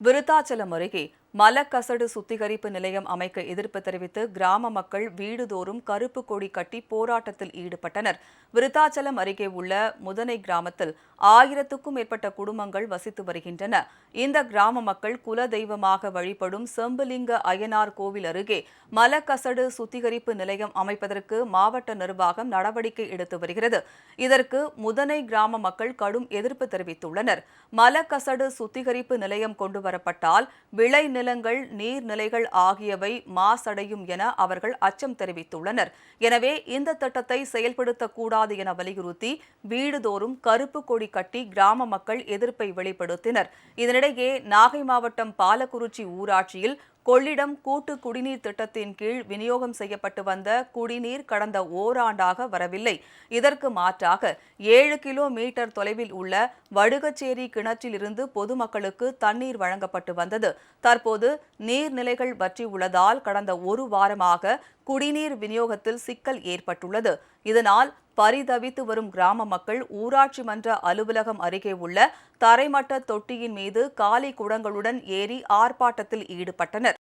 விருத்தாச்சலம் அருகே மலக்கசடு சுத்திகரிப்பு நிலையம் அமைக்க எதிர்ப்பு தெரிவித்து கிராம மக்கள் வீடுதோறும் கருப்பு கொடி கட்டி போராட்டத்தில் ஈடுபட்டனர். விருத்தாச்சலம் அருகே உள்ள முதனை கிராமத்தில் ஆயிரத்துக்கும் மேற்பட்ட குடும்பங்கள் வசித்து வருகின்றன. இந்த கிராம மக்கள் குல தெய்வமாக வழிபடும் செம்புலிங்க அய்யனார் கோவில் அருகே மலக்கசடு சுத்திகரிப்பு நிலையம் அமைப்பதற்கு மாவட்ட நிர்வாகம் நடவடிக்கை எடுத்து வருகிறது. இதற்கு முதனை கிராம மக்கள் கடும் எதிர்ப்பு தெரிவித்துள்ளனர். மலக்கசடு சுத்திகரிப்பு நிலையம் கொண்டு வரப்பட்டால் விளை விளைநிலங்கள் நீர்நிலைகள் ஆகியவை மாசடையும் என அவர்கள் அச்சம் தெரிவித்துள்ளனர். எனவே இந்த திட்டத்தை செயல்படுத்தக்கூடாது என வலியுறுத்தி வீடுதோறும் கருப்பு கொடி கட்டி கிராம மக்கள் எதிர்ப்பை வெளிப்படுத்தினர். இதனிடையே நாகை மாவட்டம் பாலக்குறிச்சி ஊராட்சியில் கொள்ளிடம் கூட்டு குடிநீர் திட்டத்தின் கீழ் விநியோகம் செய்யப்பட்டு வந்த குடிநீர் கடந்த ஓராண்டாக வரவில்லை. இதற்கு மாற்றாக ஏழு கிலோமீட்டர் தொலைவில் உள்ள வடுகச்சேரி கிணற்றிலிருந்து பொதுமக்களுக்கு தண்ணீர் வழங்கப்பட்டு வந்தது. தற்போது நீர்நிலைகள் வற்றியுள்ளதால் கடந்த ஒரு வாரமாக குடிநீர் விநியோகத்தில் சிக்கல் ஏற்பட்டுள்ளது. இதனால் பரிதவித்து வரும் கிராம மக்கள் ஊராட்சி மன்ற அலுவலகம் அருகே உள்ள தரைமட்ட தொட்டியின் மீது காலி குடங்களுடன் ஏறி ஆர்ப்பாட்டத்தில் ஈடுபட்டனர்.